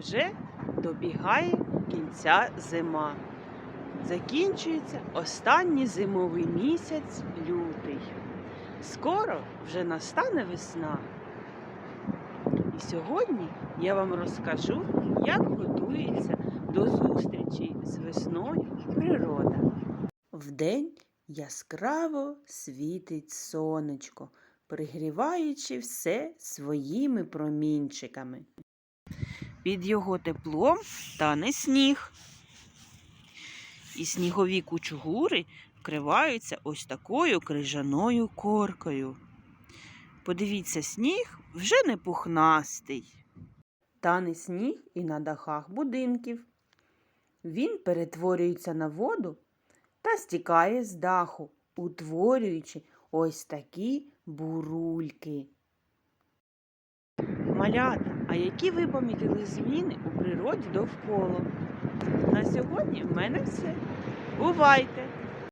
вже добігає кінця зима. Закінчується останній зимовий місяць лютий. Скоро вже настане весна. І сьогодні я вам розкажу, як готується до зустрічі з весною природа. Вдень яскраво світить сонечко, пригріваючи все своїми промінчиками. Під його теплом тане сніг. І снігові кучугури вкриваються ось такою крижаною коркою. Подивіться, сніг вже не пухнастий. Тане сніг і на дахах будинків. Він перетворюється на воду та стікає з даху, утворюючи ось такі бурульки. Малята, а які ви помітили зміни у природі довкола? На сьогодні в мене все. Бувайте!